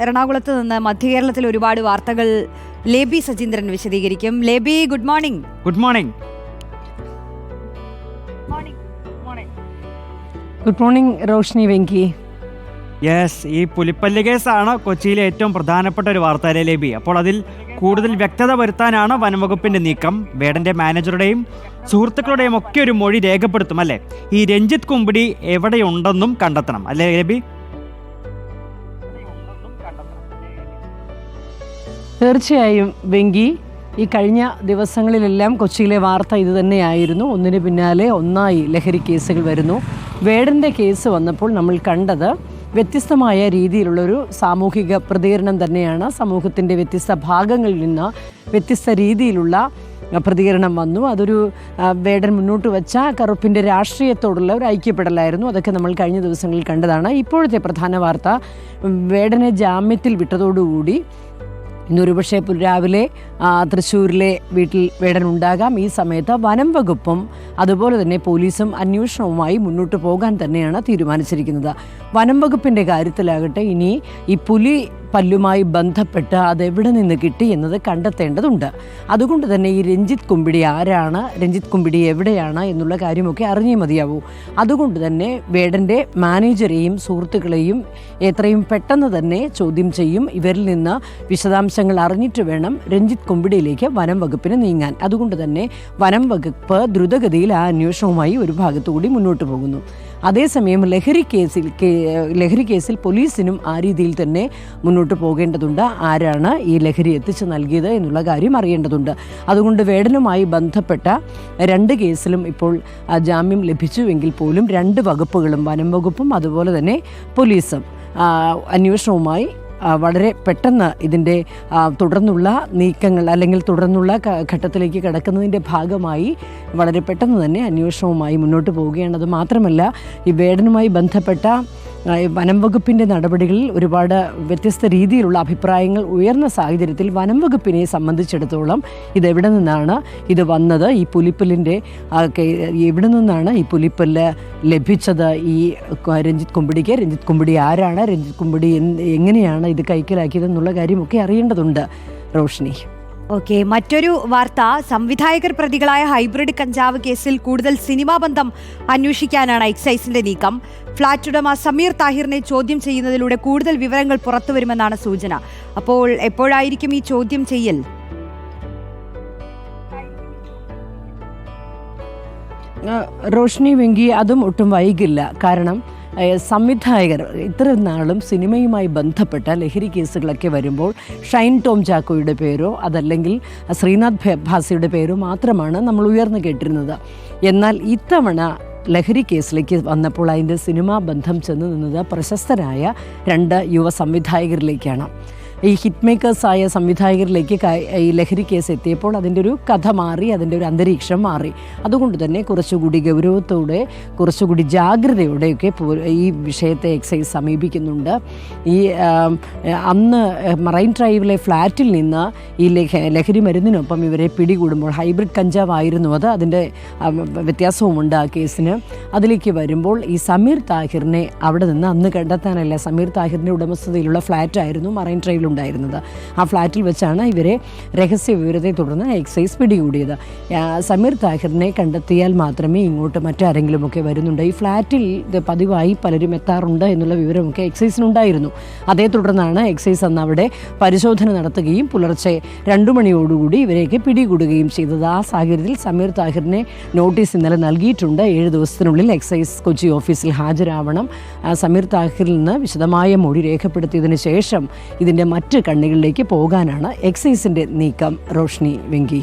എറണാകുളത്ത് നിന്ന് മധ്യകേരളത്തിൽ ഒരുപാട് വാർത്തകൾ ലേബി സജീന്ദ്രൻ വിശദീകരിക്കും. Leby good morning good morning good morning Roshni Venki yes ഈ പുലിപ്പല്ല് കേസാണ് കൊച്ചിയിലെ ഏറ്റവും പ്രധാനപ്പെട്ട ഒരു വാർത്ത ലേബി അപ്പോൾ അതിൽ കൂടുതൽ വ്യക്തത വരുത്താനാണ് വനംവകുപ്പിന്റെ നീക്കം. വേടന്റെ മാനേജറുടെയും സുഹൃത്തുക്കളുടെയും ഒക്കെ ഒരു മൊഴി രേഖപ്പെടുത്തും അല്ലേ? ഈ രഞ്ജിത്ത് കുമ്പിടി എവിടെയുണ്ടെന്നും കണ്ടെത്തണം അല്ലേ ലേബി തീർച്ചയായും വെങ്കി ഈ കഴിഞ്ഞ ദിവസങ്ങളിലെല്ലാം കൊച്ചിയിലെ വാർത്ത ഇത് തന്നെയായിരുന്നു. ഒന്നിന് പിന്നാലെ ഒന്നായി ലഹരി കേസുകൾ വരുന്നു. വേടന്റെ കേസ് വന്നപ്പോൾ നമ്മൾ കണ്ടത് വ്യത്യസ്തമായ രീതിയിലുള്ളൊരു സാമൂഹിക പ്രതികരണം തന്നെയാണ്. സമൂഹത്തിന്റെ വ്യത്യസ്ത ഭാഗങ്ങളിൽ നിന്ന് വ്യത്യസ്ത രീതിയിലുള്ള പ്രതികരണം വന്നു. അതൊരു വേടൻ മുന്നോട്ട് വെച്ച കറുപ്പിന്റെ രാഷ്ട്രീയത്തോടുള്ള ഒരു ഐക്യപ്പെടലായിരുന്നു. അതൊക്കെ നമ്മൾ കഴിഞ്ഞ ദിവസങ്ങളിൽ കണ്ടതാണ്. ഇപ്പോഴത്തെ പ്രധാന വാർത്ത വേടനെ ജാമ്യത്തിൽ വിട്ടതോടുകൂടി ഇന്നൊരു പക്ഷേ രാവിലെ തൃശ്ശൂരിലെ വീട്ടിൽ വേടനുണ്ടാകാം ഈ സമയത്ത് വനം വകുപ്പും അതുപോലെ തന്നെ പോലീസും അന്വേഷണവുമായി മുന്നോട്ട് പോകാൻ തന്നെയാണ് തീരുമാനിച്ചിരിക്കുന്നത്. വനം വകുപ്പിന്റെ കാര്യത്തിലാകട്ടെ ഇനി ഈ പുലി പല്ലുമായി ബന്ധപ്പെട്ട് അതെവിടെ നിന്ന് കിട്ടി എന്നത് കണ്ടെത്തേണ്ടതുണ്ട്. അതുകൊണ്ട് തന്നെ ഈ രഞ്ജിത്ത് കുമ്പിടി ആരാണ് രഞ്ജിത്ത് കുമ്പിടി എവിടെയാണ് എന്നുള്ള കാര്യമൊക്കെ അറിഞ്ഞേ മതിയാവൂ. അതുകൊണ്ട് തന്നെ വേടന്റെ മാനേജരെയും സുഹൃത്തുക്കളെയും എത്രയും പെട്ടെന്ന് തന്നെ ചോദ്യം ചെയ്യും. ഇവരിൽ നിന്ന് വിശദാംശങ്ങൾ അറിഞ്ഞിട്ട് വേണം രഞ്ജിത്ത് കുമ്പിടിയിലേക്ക് വനം വകുപ്പിന് നീങ്ങാൻ. അതുകൊണ്ട് തന്നെ വനം വകുപ്പ് ദ്രുതഗതിയിൽ ആ അന്വേഷണവുമായി ഒരു ഭാഗത്തുകൂടി മുന്നോട്ട് പോകുന്നു. അതേസമയം ലഹരി കേസിൽ ലഹരി കേസിൽ പോലീസിനും ആ രീതിയിൽ തന്നെ മുന്നോട്ട് പോകേണ്ടതുണ്ട്. ആരാണ് ഈ ലഹരി എത്തിച്ചു നൽകിയത് എന്നുള്ള കാര്യം അറിയേണ്ടതുണ്ട്. അതുകൊണ്ട് വേടനുമായി ബന്ധപ്പെട്ട രണ്ട് കേസിലും ഇപ്പോൾ ജാമ്യം ലഭിച്ചുവെങ്കിൽ പോലും രണ്ട് വകുപ്പുകളും വനം വകുപ്പും അതുപോലെ തന്നെ പോലീസും അന്വേഷണവുമായി വളരെ പെട്ടെന്ന് ഇതിന്റെ തുടർന്നുള്ള നീക്കങ്ങൾ അല്ലെങ്കിൽ തുടർന്നുള്ള ഘട്ടത്തിലേക്ക് കിടക്കുന്നതിന്റെ ഭാഗമായി വളരെ പെട്ടെന്ന് തന്നെ അന്വേഷണവുമായി മുന്നോട്ട് പോവുകയാണ് അത് മാത്രമല്ല ഈ വേടനുമായി ബന്ധപ്പെട്ട വനം വകുപ്പിന്റെ നടപടികളിൽ ഒരുപാട് വ്യത്യസ്ത രീതിയിലുള്ള അഭിപ്രായങ്ങൾ ഉയർന്ന സാഹചര്യത്തിൽ വനം വകുപ്പിനെ സംബന്ധിച്ചിടത്തോളം ഇതെവിടെ നിന്നാണ് ഇത് വന്നത്? ഈ പുലിപ്പല്ലിന്റെ എവിടെ നിന്നാണ് ഈ പുലിപ്പല്ല് ലഭിച്ചത്? ഈ രഞ്ജിത്ത് കുമ്പിടിക്ക്. രഞ്ജിത്ത് കുമ്പിടി ആരാണ്? രഞ്ജിത്ത് കുമ്പിടി എങ്ങനെയാണ് ഇത് കൈക്കലാക്കിയത് എന്നുള്ള കാര്യമൊക്കെ അറിയേണ്ടതുണ്ട്. റോഷ്നി. ഓക്കെ മറ്റൊരു വാർത്ത. സംവിധായകർ പ്രതികളായ ഹൈബ്രിഡ് കഞ്ചാവ് കേസിൽ കൂടുതൽ സിനിമാ ബന്ധം അന്വേഷിക്കാനാണ് എക്സൈസിന്റെ നീക്കം. ഫ്ളാറ്റ് ഉടമ സമീർ താഹിറിനെ ചോദ്യം ചെയ്യുന്നതിലൂടെ കൂടുതൽ വിവരങ്ങൾ പുറത്തുവരുമെന്നാണ് സൂചന. അപ്പോൾ എപ്പോഴായിരിക്കും ഈ ചോദ്യം ചെയ്യൽ? റോഷ്നി വെങ്കി അതും ഒട്ടും വൈകില്ല. കാരണം സംവിധായകർ ഇത്ര നാളും സിനിമയുമായി ബന്ധപ്പെട്ട ലഹരി കേസുകളൊക്കെ വരുമ്പോൾ ഷൈൻ ടോം ചാക്കോയുടെ പേരോ അതല്ലെങ്കിൽ ശ്രീനാഥ് ഭാസിയുടെ പേരോ മാത്രമാണ് നമ്മൾ ഉയർന്നു കേട്ടിരുന്നത്. എന്നാൽ ഇത്തവണ ലഹരി കേസിലേക്ക് വന്നപ്പോൾ അതിന്റെ സിനിമാ ബന്ധം ചെന്ന് നിന്നത് പ്രശസ്തരായ രണ്ട് യുവ സംവിധായകരിലേക്കാണ്. ഈ ഹിറ്റ് മേക്കേഴ്സായ സംവിധായകരിലേക്ക് ഈ ലഹരി കേസ് എത്തിയപ്പോൾ അതിന്റെ ഒരു കഥ മാറി അതിന്റെ ഒരു അന്തരീക്ഷം മാറി. അതുകൊണ്ട് തന്നെ കുറച്ചുകൂടി ഗൗരവത്തോടെ കുറച്ചുകൂടി ജാഗ്രതയോടെയൊക്കെ ഈ വിഷയത്തെ എക്സൈസ് സമീപിക്കുന്നുണ്ട്. ഈ അന്ന് മറൈൻ ഡ്രൈവിലെ ഫ്ലാറ്റിൽ നിന്ന് ഈ ലഹ ലഹരി മരുന്നിനൊപ്പം ഇവരെ പിടികൂടുമ്പോൾ ഹൈബ്രിഡ് കഞ്ചാവായിരുന്നു അത്. അതിന്റെ വ്യത്യാസവുമുണ്ട് ആ കേസിന്. അതിലേക്ക് വരുമ്പോൾ ഈ സമീർ താഹിറിനെ അവിടെ നിന്ന് അന്ന് കണ്ടെത്താനല്ല സമീർ താഹിറിന്റെ ഉടമസ്ഥതയിലുള്ള ഫ്ലാറ്റായിരുന്നു മറൈൻ ഡ്രൈവിലുണ്ടായിരുന്നത് ആ ഫ്ലാറ്റിൽ വെച്ചാണ് ഇവരെ രഹസ്യ വിവരത്തെ തുടർന്ന് എക്സൈസ് പിടികൂടിയത്. സമീർ താഹിറിനെ കണ്ടെത്തിയാൽ മാത്രമേ ഇങ്ങോട്ട് മറ്റാരെങ്കിലുമൊക്കെ വരുന്നുണ്ട്. ഈ ഫ്ലാറ്റിൽ ഇത് പതിവായി പലരും എത്താറുണ്ട് എന്നുള്ള വിവരമൊക്കെ എക്സൈസിനുണ്ടായിരുന്നു. അതേ തുടർന്നാണ് എക്സൈസ് അന്ന് അവിടെ പരിശോധന നടത്തുകയും പുലർച്ചെ രണ്ടു മണിയോടുകൂടി ഇവരെയൊക്കെ പിടികൂടുകയും ചെയ്തത്. ആ സാഹചര്യത്തിൽ സമീർ താഹിറിനെ നോട്ടീസ് ഇന്നലെ നൽകിയിട്ടുണ്ട്. ഏഴ് ദിവസത്തിനുള്ളിൽ എക്സൈസ് കൊച്ചി ഓഫീസിൽ ഹാജരാവണം. സമീർ താഹിറിൽ നിന്ന് വിശദമായ മൊഴി രേഖപ്പെടുത്തിയതിനു ശേഷം ഇതിന്റെ മറ്റ് കണ്ണികളിലേക്ക് പോകാനാണ് എക്സൈസിന്റെ നീക്കം. റോഷ്നി വെങ്കി.